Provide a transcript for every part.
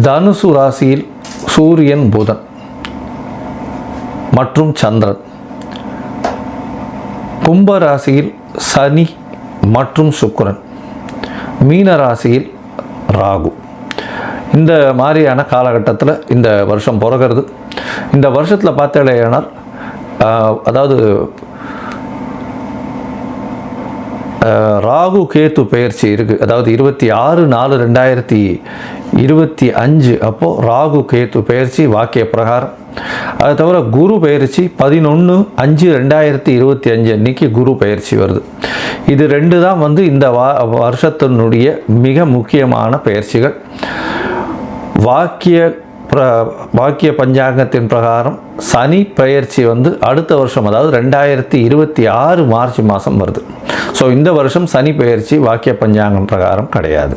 தனுசு ராசியில் சூரியன் புதன் மற்றும் சந்திரன். கும்ப ராசியில் சனி மற்றும் சுக்கரன். மீன ராசியில் ராகு. இந்த மாதிரியான காலகட்டத்தில் இந்த வருஷம் பிறகுறது. இந்த வருஷத்தில் பார்த்தேனால் அதாவது ராகு கேத்து பெயர்ச்சி இருக்குது அதாவது இருபத்தி ஆறு நாலு ரெண்டாயிரத்தி இருபத்தி அஞ்சு. அப்போது ராகு கேத்து பெயர்ச்சி வாக்கிய பிரகாரம். அதை தவிர குரு பெயர்ச்சி பதினொன்று அஞ்சு ரெண்டாயிரத்தி இருபத்தி அஞ்சு அன்னைக்கு குரு பெயர்ச்சி வருது. இது ரெண்டு தான் வந்து இந்த வா வருஷத்தினுடைய மிக முக்கியமான பெயர்ச்சிகள். வாக்கிய பிர வாக்கிய பஞ்சாங்கத்தின் பிரகாரம் சனி பெயர்ச்சி வந்து அடுத்த வருஷம் அதாவது ரெண்டாயிரத்தி இருபத்தி ஆறு மார்ச் மாதம் வருது. ஸோ இந்த வருஷம் சனி பெயர்ச்சி வாக்கிய பஞ்சாங்கம் பிரகாரம் கிடையாது.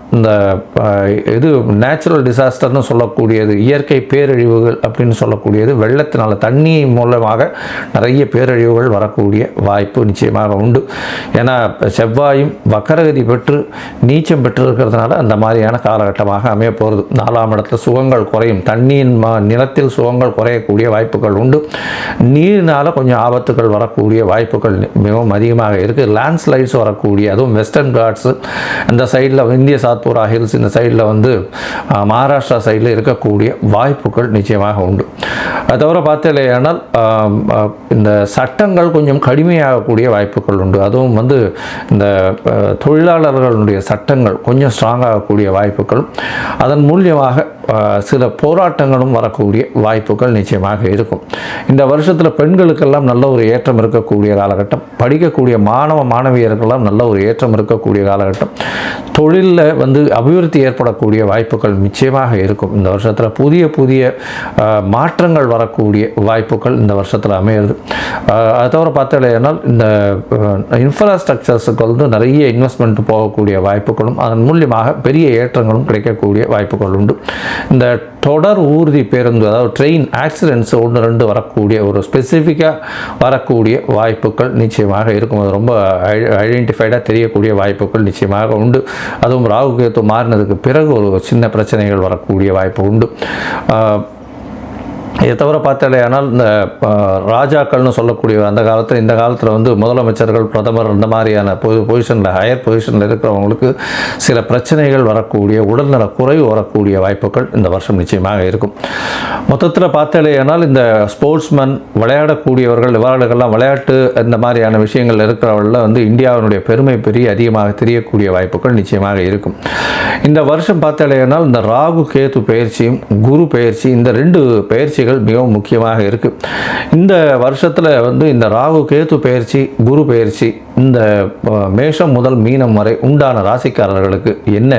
இந்த இது நேச்சுரல் டிசாஸ்டர்னு சொல்லக்கூடியது இயற்கை பேரழிவுகள் அப்படின்னு சொல்லக்கூடியது வெள்ளத்தினால் தண்ணி மூலமாக நிறைய பேரழிவுகள் வரக்கூடிய வாய்ப்பு நிச்சயமாக உண்டு. ஏன்னா செவ்வாயும் வக்கரகதி பெற்று நீச்சம் பெற்று இருக்கிறதுனால அந்த மாதிரியான காலகட்டமாக அமைய போகிறது நாலாம் இடத்துல சுகங்கள் குறையும். தண்ணியின் மா நிலத்தில் சுகங்கள் குறையக்கூடிய வாய்ப்புகள் உண்டு. நீரினால் கொஞ்சம் ஆபத்துகள் வரக்கூடிய வாய்ப்புகள் மிகவும் அதிகமாக இருக்குது லேண்ட்ஸ்லைட்ஸ் வரக்கூடிய அதுவும் வெஸ்டர்ன் காட்ஸு அந்த சைடில் இந்திய சாத் சாத்பூரா ஹில்ஸ் இந்த சைடில் வந்து மகாராஷ்டிரா சைடில் இருக்கக்கூடிய வாய்ப்புகள் நிச்சயமாக உண்டு. அது தவிர பார்த்தீங்களேனால் இந்த சட்டங்கள் கொஞ்சம் கடுமையாகக்கூடிய வாய்ப்புகள் உண்டு. அதுவும் வந்து இந்த தொழிலாளர்களுடைய சட்டங்கள் கொஞ்சம் ஸ்ட்ராங்காகக்கூடிய வாய்ப்புகள் அதன் மூலியமாக சில போராட்டங்களும் வரக்கூடிய வாய்ப்புகள் நிச்சயமாக இருக்கும். இந்த வருஷத்தில் பெண்களுக்கெல்லாம் நல்ல ஒரு ஏற்றம் இருக்கக்கூடிய காலகட்டம். படிக்கக்கூடிய மாணவ மாணவியர்களெல்லாம் நல்ல ஒரு ஏற்றம் இருக்கக்கூடிய காலகட்டம். தொழிலில் வந்து அபிவிருத்தி ஏற்படக்கூடிய வாய்ப்புகள் நிச்சயமாக இருக்கும். இந்த வருஷத்தில் புதிய புதிய மாற்றங்கள் வரக்கூடிய வாய்ப்புகள் இந்த வருஷத்தில் அமையிறது. அதை அது தவிர பார்த்தீங்கன்னா இந்த இன்ஃப்ராஸ்ட்ரக்சர்ஸுக்கு வந்து நிறைய இன்வெஸ்ட்மெண்ட் போகக்கூடிய வாய்ப்புகளும் அதன் மூலியமாக பெரிய ஏற்றங்களும் கிடைக்கக்கூடிய வாய்ப்புகள் உண்டு. இந்த தொடர் ஊர்தி பேருந்து அதாவது ட்ரெயின் ஆக்சிடென்ட்ஸ் ஒன்று ரெண்டு வரக்கூடிய ஒரு ஸ்பெசிஃபிக்காக வரக்கூடிய வாய்ப்புகள் நிச்சயமாக இருக்கும். அது ரொம்ப ஐடென்டிஃபைடாக தெரியக்கூடிய வாய்ப்புகள் நிச்சயமாக உண்டு. அதுவும் ராகு கேத்து மாறினதுக்கு பிறகு ஒரு சின்ன பிரச்சனைகள் வரக்கூடிய வாய்ப்பு உண்டு. இதை தவிர பார்த்தாலேயானால் இந்த ராஜாக்கள்னு சொல்லக்கூடிய அந்த காலத்தில் இந்த காலத்தில் வந்து முதலமைச்சர்கள் பிரதமர் இந்த மாதிரியான பொ பொசிஷனில் ஹையர் பொசிஷனில் இருக்கிறவங்களுக்கு சில பிரச்சனைகள் வரக்கூடிய உடல்நல குறைவு வரக்கூடிய வாய்ப்புகள் இந்த வருஷம் நிச்சயமாக இருக்கும். மொத்தத்தில் பார்த்தாலேயானால் இந்த ஸ்போர்ட்ஸ்மேன் விளையாடக்கூடியவர்கள் இவர்களுக்கெல்லாம் விளையாட்டு இந்த மாதிரியான விஷயங்கள் இருக்கிறவர்கள் வந்து இந்தியாவினுடைய பெருமை பெரிய அதிகமாக தெரியக்கூடிய வாய்ப்புகள் நிச்சயமாக இருக்கும். இந்த வருஷம் பார்த்தாலேயானால் இந்த ராகு கேது பயிற்சியும் குரு பயிற்சி இந்த ரெண்டு பயிற்சிகள் மிகவும் முக்கியமாக இருக்குது இந்த வருஷத்தில் வந்து இந்த ராகு கேத்து பயிற்சி குரு பயிற்சி இந்த மேஷம் முதல் மீனம் வரை உண்டான ராசிக்காரர்களுக்கு என்ன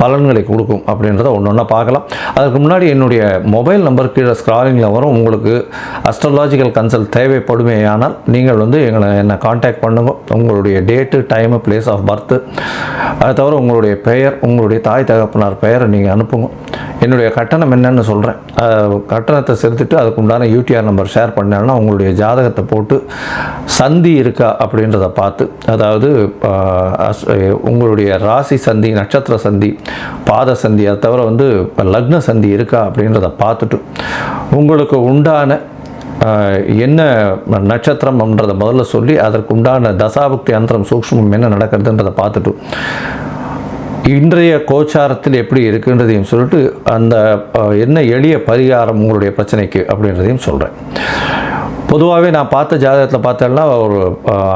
பலன்களை கொடுக்கும் அப்படின்றத ஒன்று ஒன்றா பார்க்கலாம். அதுக்கு முன்னாடி என்னுடைய மொபைல் நம்பர் கீழே ஸ்க்ராலிங்கில் வரும். உங்களுக்கு அஸ்ட்ராலாஜிக்கல் கன்சல்ட் தேவைப்படுமேயானால் நீங்கள் வந்து எங்களை என்னை காண்டாக்ட் பண்ணுங்கள் உங்களுடைய date time place of birth அதை தவிர உங்களுடைய பெயர் உங்களுடைய தாய் தகப்பனார் பெயரை நீங்கள் அனுப்புங்க. என்னுடைய கட்டணம் என்னன்னு சொல்கிறேன் கட்டணத்தை செலுத்திட்டு அதுக்கு உண்டான யூடிஆர் நம்பர் ஷேர் பண்ணேன்னா உங்களுடைய ஜாதகத்தை போட்டு சந்தி இருக்கா அப்படின்றத பார்த்து அதாவது உங்களுடைய ராசி சந்தி நட்சத்திர சந்தி பாத சந்தி அதை தவிர வந்து லக்ன சந்தி இருக்கா அப்படின்றத பார்த்துட்டு உங்களுக்கு உண்டான என்ன நட்சத்திரம்ன்றதை முதல்ல சொல்லி அதற்கு உண்டான தசாபக்தி அந்தரம் சூக்ஷ்மம் என்ன நடக்கிறதுன்றதை பார்த்துட்டு இன்றைய கோச்சாரத்தில் எப்படி இருக்குன்றதையும் சொல்லிட்டு அந்த என்ன எளிய பரிகாரம் உங்களுடைய பிரச்சனைக்கு அப்படின்றதையும் சொல்கிறேன் பொதுவாகவே நான் பார்த்த ஜாதகத்தில் பார்த்தேன்னா ஒரு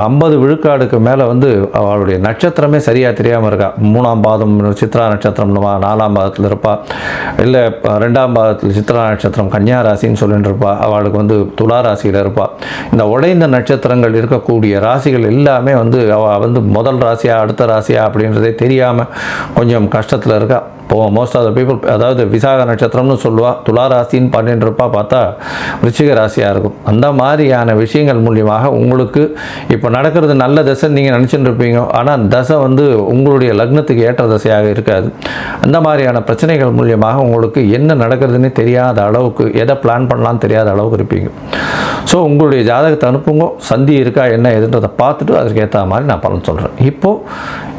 ஐம்பது விழுக்காடுக்கு மேலே வந்து அவளுடைய நட்சத்திரமே சரியாக தெரியாமல் இருக்கா. மூணாம் பாதம் சித்ரா நட்சத்திரம்னுவா நாலாம் பாதத்தில் இருப்பா. இல்லை ரெண்டாம் பாதத்தில் சித்ரா நட்சத்திரம் கன்னியா ராசின்னு சொல்லிட்டு இருப்பா. அவளுக்கு வந்து துளா ராசியில் இருப்பா. இந்த உடைந்த நட்சத்திரங்கள் இருக்கக்கூடிய ராசிகள் எல்லாமே வந்து அவள் வந்து முதல் ராசியா அடுத்த ராசியா அப்படின்றதே தெரியாமல் கொஞ்சம் கஷ்டத்தில் இருக்கா. இப்போ மோஸ்ட் ஆஃப் த பீப்புள் அதாவது விசாக நட்சத்திரம்னு சொல்லுவாள் துளா ராசின்னு பண்ணிட்டு இருப்பா பார்த்தா ரிச்சிக ராசியாக இருக்கும். அந்த மாதிரி மாதிரியான விஷயங்கள் மூலியமாக உங்களுக்கு இப்போ நடக்கிறது நல்ல தசை நீங்கள் நினச்சிட்டு இருப்பீங்க ஆனால் தசை வந்து உங்களுடைய லக்னத்துக்கு ஏற்ற தசையாக இருக்காது. அந்த மாதிரியான பிரச்சனைகள் மூலியமாக உங்களுக்கு என்ன நடக்கிறதுன்னு தெரியாத அளவுக்கு எதை பிளான் பண்ணலாம் தெரியாத அளவுக்கு இருப்பீங்க. ஸோ உங்களுடைய ஜாதகத்தை அனுப்புங்க. சந்தி இருக்கா என்ன எதுன்றதை பார்த்துட்டு அதற்கு ஏற்ற மாதிரி நான் பலன் சொல்கிறேன் இப்போது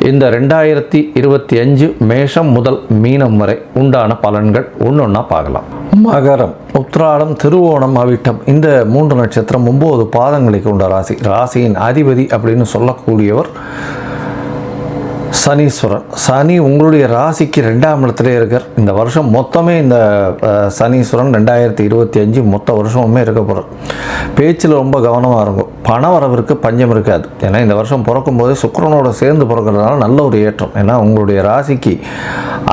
இந்த ரெண்டாயிரத்தி இருபத்தி அஞ்சு மேஷம் முதல் மீனம் வரை உண்டான பலன்கள் ஒன்று ஒன்றா பார்க்கலாம். மகரம் உத்ராடம் திருவோணம் அவிட்டம். இந்த மூன்று நட்சத்திரம் ஒம்பது பாதங்களை கொண்ட ராசி. ராசியின் அதிபதி அப்படின்னு சொல்லக்கூடியவர் சனீஸ்வரன். சனி உங்களுடைய ராசிக்கு ரெண்டாம் இடத்துல இருக்கார். இந்த வருஷம் மொத்தமே இந்த சனீஸ்வரன் ரெண்டாயிரத்தி இருபத்தி அஞ்சு மொத்த வருஷமுமே இருக்க போகிறார் பேச்சில் ரொம்ப கவனமாக இருக்கும் பண வரவிற்கு பஞ்சம் இருக்காது. ஏன்னா இந்த வருஷம் பிறக்கும்போது சுக்கரனோட சேர்ந்து பிறக்கிறதுனால நல்ல ஒரு ஏற்றம். ஏன்னா உங்களுடைய ராசிக்கு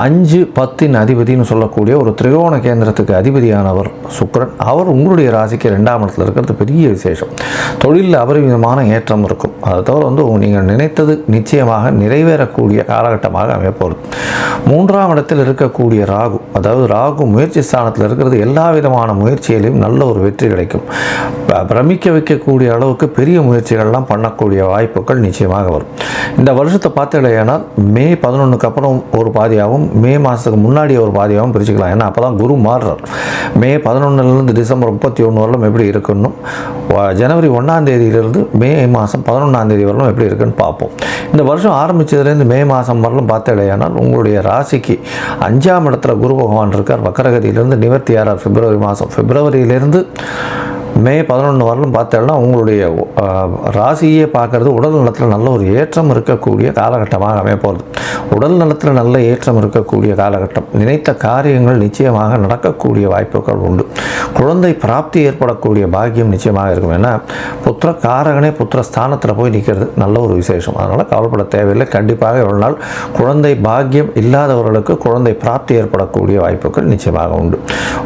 அஞ்சு பத்தின் அதிபதினு சொல்லக்கூடிய ஒரு திரிகோண கேந்திரத்துக்கு அதிபதியானவர் சுக்கரன். அவர் உங்களுடைய ராசிக்கு ரெண்டாம் இடத்துல இருக்கிறது பெரிய விசேஷம். தொழிலில் அபரிமிதமான ஏற்றம் இருக்கும். அதை தவிர வந்து நீங்கள் நினைத்தது நிச்சயமாக நிறைவேறக்கூடிய காலகட்டமாக அமையப்போகுது மூன்றாம் இடத்தில் இருக்கக்கூடிய ராகு அதாவது ராகு முயற்சி ஸ்தானத்தில் இருக்கிறது எல்லா விதமான முயற்சியிலையும் நல்ல ஒரு வெற்றி கிடைக்கும். ப- பிரமிக்க வைக்கக்கூடிய அளவுக்கு பெரிய முயற்சிகள்லாம் பண்ணக்கூடிய வாய்ப்புகள் நிச்சயமாக வரும். இந்த வருஷத்தை பார்த்தீங்கன்னா மே பதினொன்றுக்கு அப்புறம் ஒரு பாதியாகவும் மே மாதத்துக்கு முன்னாடி ஒரு பாதியாகவும் பிரிச்சுக்கலாம். ஏன்னா அப்போ தான் குரு மாறுறார். மே பதினொன்றுலேருந்து டிசம்பர் முப்பத்தி ஒன்று வரலும் எப்படி இருக்குன்னு ஜனவரி ஒன்றாம் தேதியிலிருந்து மே மாதம் பதினொன்றாம் தேதி வரலும் எப்படி இருக்குன்னு பார்ப்போம். இந்த வருஷம் ஆரம்பித்ததுலேருந்து மே மாதம் வரலும் பார்த்தேடையானால் உங்களுடைய ராசிக்கு அஞ்சாம் இடத்துல குரு பகவான் இருக்கார். வக்கரகதியிலிருந்து நிவர்த்தி ஆறார். பிப்ரவரி மாதம் பிப்ரவரியிலிருந்து மே பதினொன்று வரலும் பார்த்தேன்னா உங்களுடைய ராசியே பார்க்கறது உடல் நலத்தில் நல்ல ஒரு ஏற்றம் இருக்கக்கூடிய காலகட்டமாக அமைய போகிறது உடல் நலத்தில் நல்ல ஏற்றம் இருக்கக்கூடிய காலகட்டம். நினைத்த காரியங்கள் நிச்சயமாக நடக்கக்கூடிய வாய்ப்புகள் உண்டு. குழந்தை பிராப்தி ஏற்படக்கூடிய பாக்கியம் நிச்சயமாக இருக்கும். ஏன்னா புத்திர காரகனே புத்திர ஸ்தானத்தில் போய் நிற்கிறது நல்ல ஒரு விசேஷம். அதனால் கவலைப்பட தேவையில்லை. கண்டிப்பாக எவ்வளோ நாள் குழந்தை பாக்கியம் இல்லாதவர்களுக்கு குழந்தை பிராப்தி ஏற்படக்கூடிய வாய்ப்புகள் நிச்சயமாக உண்டு.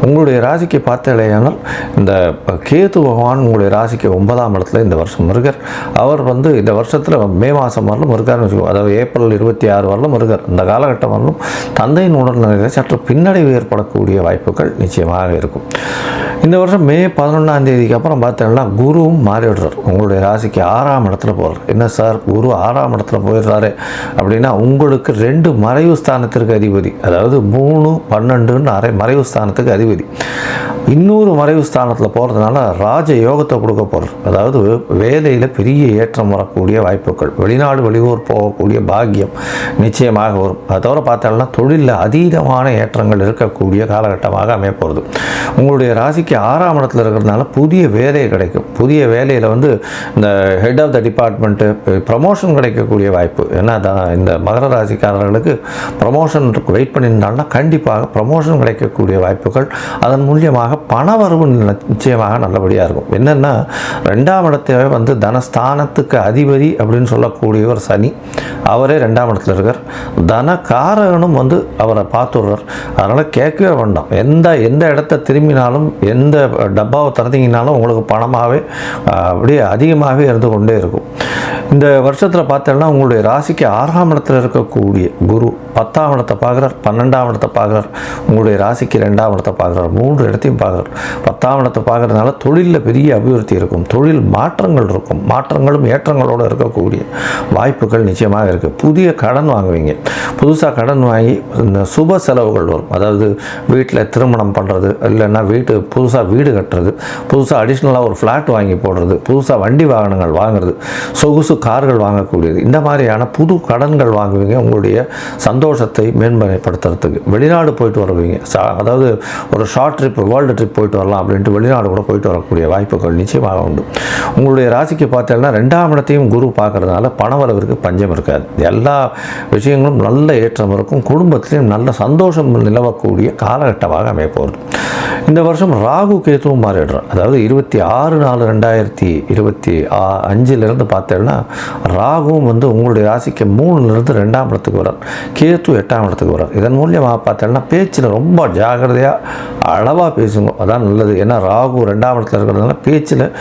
உங்களுடைய ராசிக்கு பார்த்தாலேயானால் இந்த கேது பகவான் உங்களுடைய ராசிக்கு ஒன்பதாம் இடத்துல இந்த வருஷம் இருக்கார் அவர் வந்து இந்த வருஷத்தில் மே மாதம் வரலும் இருக்காருன்னு வச்சுக்கோ அதாவது ஏப்ரல் இருபத்தி ஆறு வரலும் இருக்கார் இந்த காலகட்டம் வரலும் தந்தையின் உடல்நிலையில் சற்று பின்னடைவு ஏற்படக்கூடிய வாய்ப்புகள் நிச்சயமாக இருக்கும். இந்த வருஷம் மே பதினொன்றாம் தேதிக்கு அப்புறம் பார்த்தீங்கன்னா குருவும் மாறிவிடுறார். உங்களுடைய ராசிக்கு ஆறாம் இடத்துல போகிறார் என்ன சார் குரு ஆறாம் இடத்துல போயிடுறாரு அப்படின்னா உங்களுக்கு ரெண்டு மறைவு ஸ்தானத்திற்கு அதிபதி அதாவது மூணு பன்னெண்டுன்னு அரை மறைவு ஸ்தானத்துக்கு அதிபதி. இன்னொரு மறைவு ஸ்தானத்தில் போகிறதுனால ராஜ யோகத்தை கொடுக்க போகிறது அதாவது வேலையில் பெரிய ஏற்றம் வரக்கூடிய வாய்ப்புகள். வெளிநாடு வெளியூர் போகக்கூடிய பாக்கியம் நிச்சயமாக வரும். அதை தவிர பார்த்தோம்னா தொழிலில் அதீதமான ஏற்றங்கள் இருக்கக்கூடிய காலகட்டமாக அமையப்போகிறது உங்களுடைய ராசிக்கு ஆறாம் இடத்துல இருக்கிறதுனால புதிய வேலை கிடைக்கும். புதிய வேலையில் வந்து இந்த head of the department promotion கிடைக்கக்கூடிய வாய்ப்பு. ஏன்னா அதான் இந்த மகர ராசிக்காரர்களுக்கு ப்ரமோஷன் வெயிட் பண்ணியிருந்தாங்கன்னா கண்டிப்பாக ப்ரமோஷன் கிடைக்கக்கூடிய வாய்ப்புகள் அதன் மூலியமாக பணவரவு நிச்சயமாக நல்லபடியாக இருக்கும். என்னென்னா ரெண்டாம் இடத்தை வந்து தனஸ்தானத்துக்கு அதிபதி அப்படின்னு சொல்லக்கூடியவர் சனி அவரே ரெண்டாம் இடத்துல இருக்கார். தன காரகனும் வந்து அவரை பார்த்துடுறார். அதனால் கேட்கவே வேண்டாம். எந்த எந்த இடத்த திரும்பினாலும் எந்த டப்பாவை திறந்தீங்கனாலும் உங்களுக்கு பணமாகவே அப்படியே அதிகமாகவே இருந்து கொண்டே இருக்கும். இந்த வருஷத்தில் பார்த்தோம்னா உங்களுடைய ராசிக்கு ஆறாம் இடத்துல இருக்கக்கூடிய குரு பத்தாம் இடத்தை பார்க்குறார் பன்னெண்டாம் இடத்தை பார்க்குறார் உங்களுடைய ராசிக்கு ரெண்டாம் இடத்தை பார்க்குறார் மூன்று இடத்தையும் பார்க்குறார். பத்தாவணத்தை பார்க்குறதுனால தொழிலில் பெரிய அபிவிருத்தி இருக்கும். தொழில் மாற்றங்கள் இருக்கும். மாற்றங்களும் ஏற்றங்களோடு இருக்கக்கூடிய வாய்ப்புகள் நிச்சயமாக இருக்குது புதிய கடன் வாங்குவீங்க. புதுசாக கடன் வாங்கி இந்த சுப செலவுகள் வரும். அதாவது வீட்டில் திருமணம் பண்ணுறது இல்லைன்னா வீட்டு புதுசாக வீடு கட்டுறது புதுசாக அடிஷ்னலாக ஒரு ஃப்ளாட் வாங்கி போடுறது புதுசாக வண்டி வாகனங்கள் வாங்குறது சொகுசு கார்கள் வாங்கக்கூடியது. இந்த மாதிரியான புது கடன்கள் வாங்குவீங்க. உங்களுடைய சந்தோஷத்தை மேன்மைப்படுத்துறதுக்கு. வெளிநாடு போயிட்டு வருவீங்க. சா- அதாவது ஒரு ஷார்ட் ட்ரிப் வேர்ல்டு ட்ரிப் போயிட்டு வரலாம். அப்படின்ட்டு வெளிநாடு கூட போயிட்டு வரக்கூடிய வாய்ப்புகள் நிச்சயமாக உண்டு. உங்களுடைய ராசிக்கு பார்த்தீங்கன்னா ரெண்டாம் இடத்தையும் குரு பார்க்கறதுனால பணவரவிற்கு பஞ்சம் இருக்காது. எல்லா விஷயங்களும் நல்ல ஏற்றம் இருக்கும். குடும்பத்திலையும் நல்ல சந்தோஷம் நிலவக்கூடிய காலகட்டமாக அமைய இந்த வருஷம் ராகு கேத்துவும் மாறிடுறான். அதாவது இருபத்தி ஆறு நாலு ரெண்டாயிரத்தி இருபத்தி ஆ- அஞ்சிலிருந்து பார்த்தேன்னா ராகுவும் வந்து உங்களுடைய ராசிக்கு மூணுலேருந்து ரெண்டாம் இடத்துக்கு வரார் கேத்து எட்டாம் இடத்துக்கு வரார் இதன் மூலியமாக பார்த்தேன்னா பேச்சில் ரொம்ப ஜாகிரதையாக அளவாக பேசுங்க. அதான் நல்லது. ஏன்னா ராகு ரெண்டாம் இடத்துல இருக்கிறதுனால பேச்சில்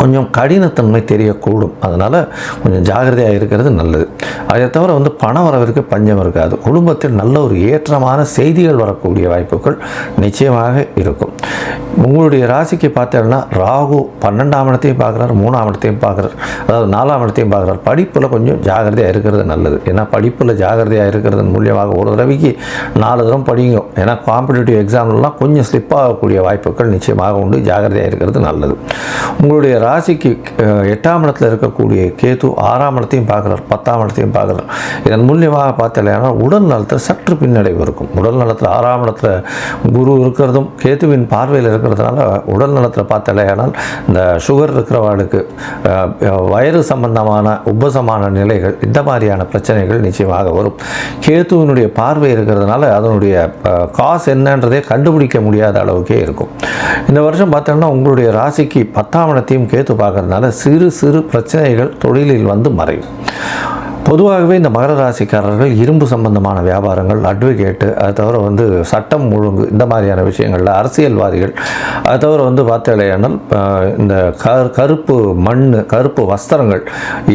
கொஞ்சம் கடினத்தன்மை தெரியக்கூடும். அதனால் கொஞ்சம் ஜாகிரதையாக இருக்கிறது நல்லது. அதை தவிர வந்து பண வரவிற்கு பஞ்சம் இருக்காது. குடும்பத்தில் நல்ல ஒரு ஏற்றமான செய்திகள் வரக்கூடிய வாய்ப்புகள் நிச்சயமாக இருக்கும். உங்களுடைய ராசிக்கு பார்த்தோம்னா ராகு பன்னெண்டாம் இடத்தையும் பார்க்குறாரு மூணாம் இடத்தையும் பார்க்குறாரு அதாவது நாலாம் இடத்தையும் பார்க்குறாரு. படிப்பில் கொஞ்சம் ஜாகிரதையாக இருக்கிறது நல்லது. ஏன்னா படிப்பில் ஜாகிரதையாக இருக்கிறது மூலியமாக ஒரு தடவைக்கு நாலு தரம் படிங்க ஏன்னா காம்படிட்டிவ் எக்ஸாம்லாம் கொஞ்சம் ஸ்லிப் ஆகக்கூடிய வாய்ப்புகள் நிச்சயமாக உண்டு. ஜாகிரதையாக இருக்கிறது நல்லது. உங்களுடைய ராசிக்கு எட்டாம் இடத்துல இருக்கக்கூடிய கேது ஆறாம் இடத்தையும் பார்க்குறார் பத்தாம் இடத்தையும் பார்க்குறார். இதன் மூலியமாக பார்த்தலையானா உடல் நலத்தில் சற்று பின்னடைவு இருக்கும். உடல் நலத்தில் ஆறாம் இடத்துல குரு இருக்கிறதும் கேதுவின் பார்வையில் இருக்கிறதுனால உடல் நலத்தில் பார்த்தலையானால் இந்த சுகர் இருக்கிறவர்களுக்கு வயிறு சம்பந்தமான உபசமான நிலைகள் இந்த மாதிரியான பிரச்சனைகள் நிச்சயமாக வரும். கேதுவினுடைய பார்வை இருக்கிறதுனால அதனுடைய காசு என்னன்றதே கண்டுபிடிக்க முடியாத அளவுக்கே இருக்கும். இந்த வருஷம் பார்த்தோம்னா உங்களுடைய ராசிக்கு பத்தாம் இடத்தையும் சேர்த்து பார்க்குறதுனால சிறு சிறு பிரச்சனைகள் தொழிலில் வந்து மறையும். பொதுவாகவே இந்த மகர ராசிக்காரர்கள் இரும்பு சம்பந்தமான வியாபாரங்கள் அட்வொகேட்டு அது தவிர வந்து சட்டம் ஒழுங்கு இந்த மாதிரியான விஷயங்களில் அரசியல்வாதிகள் அது தவிர வந்து பார்த்தலையானால் இந்த கரு கருப்பு மண் கருப்பு வஸ்திரங்கள்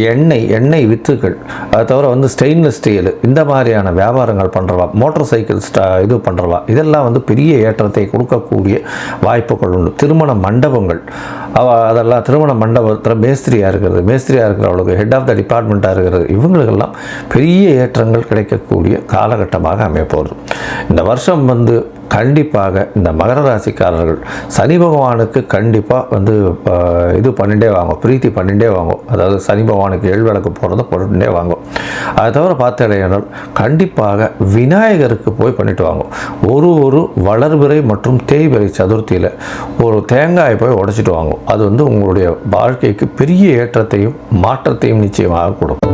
எண்ணெய் எண்ணெய் வித்துக்கள் அது தவிர வந்து ஸ்டெயின்லெஸ் ஸ்டீல் இந்த மாதிரியான வியாபாரங்கள் பண்ணுறவா மோட்டார் சைக்கிள் ஸ்டா இது பண்ணுறவா இதெல்லாம் வந்து பெரிய ஏற்றத்தை கொடுக்கக்கூடிய வாய்ப்புகள் உண்டு. திருமண மண்டபங்கள் அவ அதெல்லாம் திருமண மண்டபத்தில் மேஸ்திரியாக இருக்கிறது மேஸ்திரியாக இருக்கிறவங்களுக்கு ஹெட் ஆஃப் த டிபார்ட்மெண்ட்டாக இருக்கிறது இவங்களுக்கு இவங்களுக்கெல்லாம் பெரிய ஏற்றங்கள் கிடைக்கக்கூடிய காலகட்டமாக அமையப்போகுது இந்த வருஷம் வந்து கண்டிப்பாக இந்த மகர ராசிக்காரர்கள் சனி பகவானுக்கு கண்டிப்பாக வந்து இது பண்ணிட்டே வாங்கும் பிரீத்தி பண்ணிகிட்டே வாங்கும். அதாவது சனி பகவானுக்கு எழுவிளக்கு போகிறத போட்டுட்டே வாங்கும். அதை தவிர பார்த்தடையினால் கண்டிப்பாக விநாயகருக்கு போய் பண்ணிட்டு வாங்கும். ஒரு ஒரு வளர்பிறை மற்றும் தேய்பிறை சதுர்த்தியில் ஒரு தேங்காயை போய் உடைச்சிட்டு வாங்கும். அது வந்து உங்களுடைய வாழ்க்கைக்கு பெரிய ஏற்றத்தையும் மாற்றத்தையும் நிச்சயமாக கொடுக்கும்.